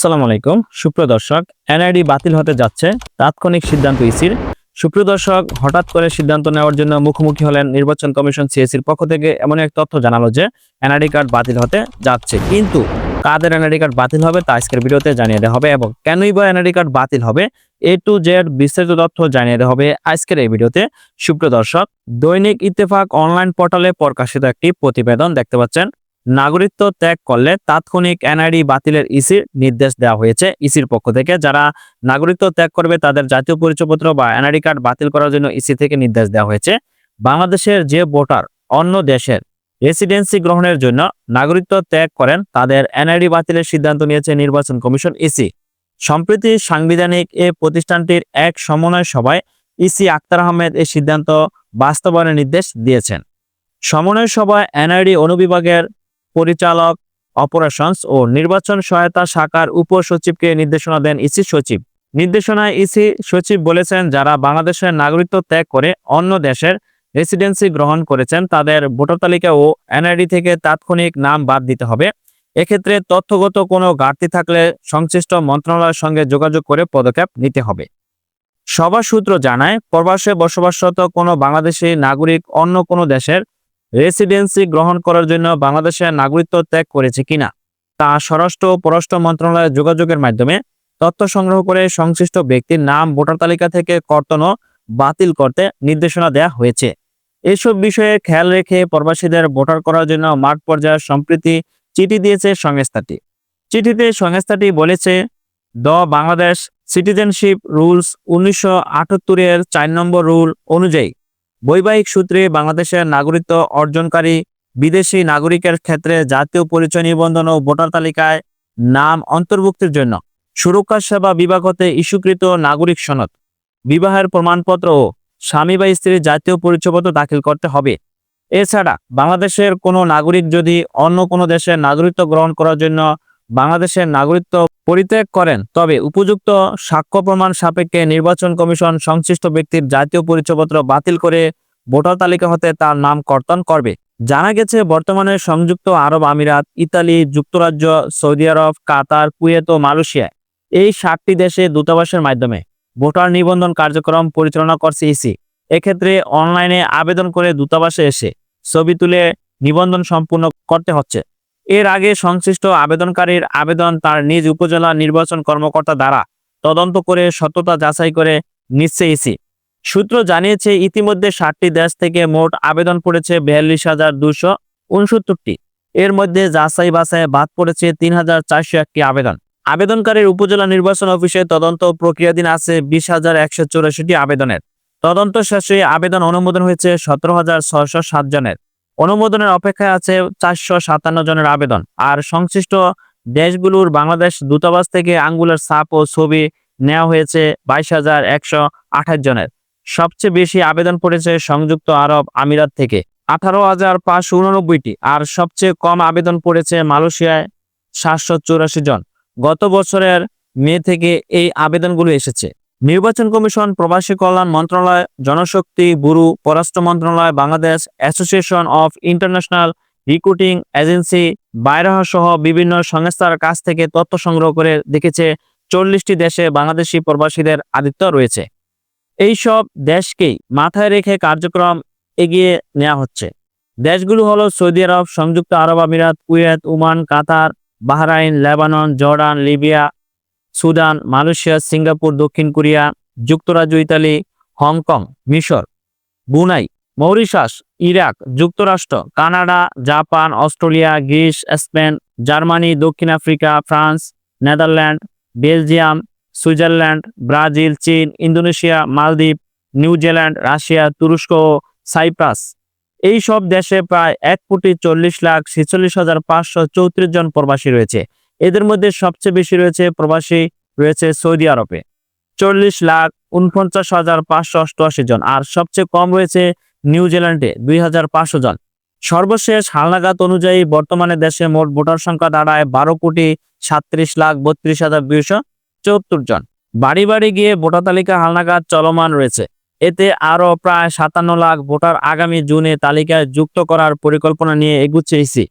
আসসালামু আলাইকুম। সুপ্রিয় দর্শক, এনআইডি বাতিল হতে যাচ্ছে। তাৎক্ষণিক সিদ্ধান্ত ইসির। সুপ্রিয় দর্শক, হঠাৎ করে সিদ্ধান্ত নেওয়ার জন্য মুখোমুখি হলেন নির্বাচন কমিশন সিএসির পক্ষ থেকে এমন এক তথ্য জানালো যে, এনআইডি কার্ড বাতিল হতে যাচ্ছে। কিন্তু কাদের এনআইডি কার্ড বাতিল হবে তা আজকের ভিডিওতে জানিয়ে দেওয়া হবে এবং কেনই বা এনআইডি কার্ড বাতিল হবে এ টু জেড বিস্তারিত তথ্য জানিয়ে দেওয়া হবে আজকের এই ভিডিওতে। সুপ্রিয় দর্শক, দৈনিক ইত্তেফাক অনলাইন পোর্টালে প্রকাশিত একটি প্রতিবেদন দেখতে পাচ্ছেন। নাগরিকত্ব ত্যাগ করলে তাৎক্ষণিক এনআইডি বাতিলের ইসির নির্দেশ দেওয়া হয়েছে। ইসির পক্ষ থেকে যারা নাগরিকত্ব ত্যাগ করবে, তাদের জাতীয় পরিচয়পত্র বা এনআইডি কার্ড বাতিল করার জন্য ইসি থেকে নির্দেশ দেওয়া হয়েছে। বাংলাদেশের যে ভোটার অন্য দেশের রেসিডেন্সি গ্রহণের জন্য নাগরিকত্ব ত্যাগ করেন, তাদের এনআইডি বাতিলের সিদ্ধান্ত নিয়েছে নির্বাচন কমিশন ইসি। সম্প্রতি সাংবিধানিক এ প্রতিষ্ঠানটির এক সমন্বয় সভায় ইসি আক্তার আহমেদ এই সিদ্ধান্ত বাস্তবায়নের নির্দেশ দিয়েছেন। সমন্বয় সভায় এনআইডি অনুবিভাগের পরিচালক অপারেশনস ও নির্বাচন সহায়তা শাখার উপসচিবকে নির্দেশনা দেন ইসি সচিব। নির্দেশনায় ইসি সচিব বলেছেন, যারা বাংলাদেশের নাগরিকত্ব ত্যাগ করে অন্য দেশের রেসিডেন্সি গ্রহণ করেছেন, তাদের ভোটার তালিকা ও এনআইডি থেকে তাৎক্ষণিক নাম বাদ দিতে হবে। এক্ষেত্রে তথ্যগত কোনো ঘাটতি থাকলে সংশ্লিষ্ট মন্ত্রণালয়ের সঙ্গে যোগাযোগ করে পদক্ষেপ নিতে হবে। সভা সূত্র জানায়, প্রবাসে বসবাসরত কোনো বাংলাদেশি নাগরিক অন্য কোনো দেশের রেসিডেন্সি গ্রহণ করার জন্য বাংলাদেশের নাগরিকত্ব ত্যাগ করেছে কিনা তা স্বরাষ্ট্র ও পররাষ্ট্র মন্ত্রণালয়ের যোগাযোগের মাধ্যমে তথ্য সংগ্রহ করে সংশ্লিষ্ট ব্যক্তির নাম, ভোটার তালিকা থেকে কর্তন বাতিল করতে নির্দেশনা দেওয়া হয়েছে। এসব বিষয়ে খেয়াল রেখে প্রবাসীদের ভোটার করার জন্য মাঠ পর্যায়ের সম্প্রীতি চিঠি দিয়েছে সংস্থাটি। চিঠিতে সংস্থাটি বলেছে দ বাংলাদেশ সিটিজেনশিপ রুলস উনিশশো আটাত্তরের চার নম্বর রুল অনুযায়ী বৈবাহিক সূত্রে বাংলাদেশের নাগরিকত্ব অর্জনকারী বিদেশি নাগরিকের ক্ষেত্রে জাতীয় পরিচয় নিবন্ধন ও ভোটার তালিকায় নাম অন্তর্ভুক্তির জন্য সুরক্ষা সেবা বিভাগ হতে ইস্যুকৃত নাগরিক সনদ, বিবাহের প্রমাণপত্র ও স্বামী বা স্ত্রীর জাতীয় পরিচয়পত্র দাখিল করতে হবে। এছাড়া বাংলাদেশের কোনো নাগরিক যদি অন্য কোনো দেশের নাগরিকত্ব গ্রহণ করার জন্য বাংলাদেশের নাগরিকত্ব পরিত্যাগ করেন। তবে উপযুক্ত সাক্ষ্য প্রমাণ সাপেক্ষে নির্বাচন কমিশন সংশ্লিষ্ট ব্যক্তির জাতীয় পরিচয়পত্র বাতিল করে ভোটার তালিকা হতে তার নাম কর্তন করবে। জানা গেছে, বর্তমানে সংযুক্ত আরব আমিরাত, ইতালি, যুক্তরাজ্য, সৌদি আরব, কাতার, কুয়েত ও মালয়েশিয়া এই সাতটি দেশে দূতাবাসের মাধ্যমে ভোটার নিবন্ধন কার্যক্রম পরিচালনা করছে ইসি। এক্ষেত্রে অনলাইনে আবেদন করে দূতাবাসে এসে ছবি তুলে নিবন্ধন সম্পূর্ণ করতে হচ্ছে। এর আগে সংশ্লিষ্ট আবেদনকারীর আবেদন তার নিজ উপজেলা নির্বাচন কর্মকর্তা দ্বারা তদন্ত করে সত্যতা যাচাই করে নিচ্ছে ইসি। সূত্র জানিয়েছে, ইতিমধ্যে ষাটটি দেশ থেকে মোট আবেদন পড়েছে বিয়াল্লিশ হাজার দুশো উনসত্তরটি। এর মধ্যে যাচাই বাছাই বাদ পড়েছে তিন হাজার চারশো একটি আবেদন। আবেদনকারীর উপজেলা নির্বাচন অফিসে তদন্ত প্রক্রিয়াধীন আছে বিশ হাজার একশো চৌরাশিটি আবেদনের। তদন্ত শেষে আবেদন অনুমোদন হয়েছে সতেরো হাজার ছয়শো সাত জনের। অনুমোদনের অপেক্ষায় আছে চারশো সাতান্ন জনের আবেদন। আর সংশ্লিষ্ট দেশগুলোর বাংলাদেশ দূতাবাস থেকে আঙ্গুলের ছাপ ও ছবি নেওয়া হয়েছে বাইশ হাজার একশো আঠাশ জনের। সবচেয়ে বেশি আবেদন পড়েছে সংযুক্ত আরব আমিরাত থেকে। আঠারো হাজার পাঁচশো উননব্বইটি আর সবচেয়ে কম আবেদন পড়েছে মালয়েশিয়ায় সাতশো চৌরাশি জন। গত বছরের মে থেকে এই আবেদনগুলো এসেছে। নির্বাচন কমিশন, প্রবাসী কল্যাণ মন্ত্রণালয়, জনশক্তি ব্যুরো পররাষ্ট্র মন্ত্রণালয়, Bangladesh association of international recruiting agency BAIRA সহ বিভিন্ন সংস্থার কাছ থেকে তথ্য সংগ্রহ করে দেখেছে চল্লিশটি দেশে বাংলাদেশি প্রবাসীদের আদিত্য রয়েছে। এই সব দেশকেই মাথায় রেখে কার্যক্রম এগিয়ে নেওয়া হচ্ছে। দেশগুলো হলো সৌদি আরব, সংযুক্ত Arab Emirates, Kuwait, Oman, Qatar, Bahrain, Lebanon, Jordan, Libya Sudan, Malaysia, Singapore, দক্ষিণ কোরিয়া, যুক্তরাজ্য, ইতালি, হংকং, মিশর, বুনাই, মৌরিশাস, ইরাক, যুক্তরাষ্ট্র, Canada, Japan, Australia, Greece, Spain, Germany, দক্ষিণ Africa, France, Netherland, Belgium, Switzerland, Brazil, চীন, Indonesia, মালদ্বীপ New Zealand Russia, তুরস্ক ও cypress. এই সব দেশে প্রায় এক কোটি চল্লিশ লাখ ছেচল্লিশ হাজার পাঁচশো চৌত্রিশ জন প্রবাসী রয়েছে। এদের মধ্যে সবচেয়ে বেশি রয়েছে প্রবাসী, রয়েছে সৌদি আরবে। চল্লিশ লাখ উনপঞ্চাশ হাজার পাঁচশো অষ্টআশি জন। আর সবচেয়ে কম রয়েছে নিউজিল্যান্ডে দুই হাজার পাঁচশো জন। সর্বশেষ হালনাগাদ অনুযায়ী বর্তমানে দেশে মোট ভোটার সংখ্যা দাঁড়ায় বারো কোটি সাতত্রিশ লাখ বত্রিশ হাজার দুইশো চৌত্তর জন। বাড়ি বাড়ি গিয়ে ভোটার তালিকা হালনাগাদ চলমান রয়েছে। এতে আরও প্রায় সাতান্ন লাখ ভোটার আগামী জুনে তালিকায় যুক্ত করার পরিকল্পনা নিয়ে এগুচ্ছে ইসি।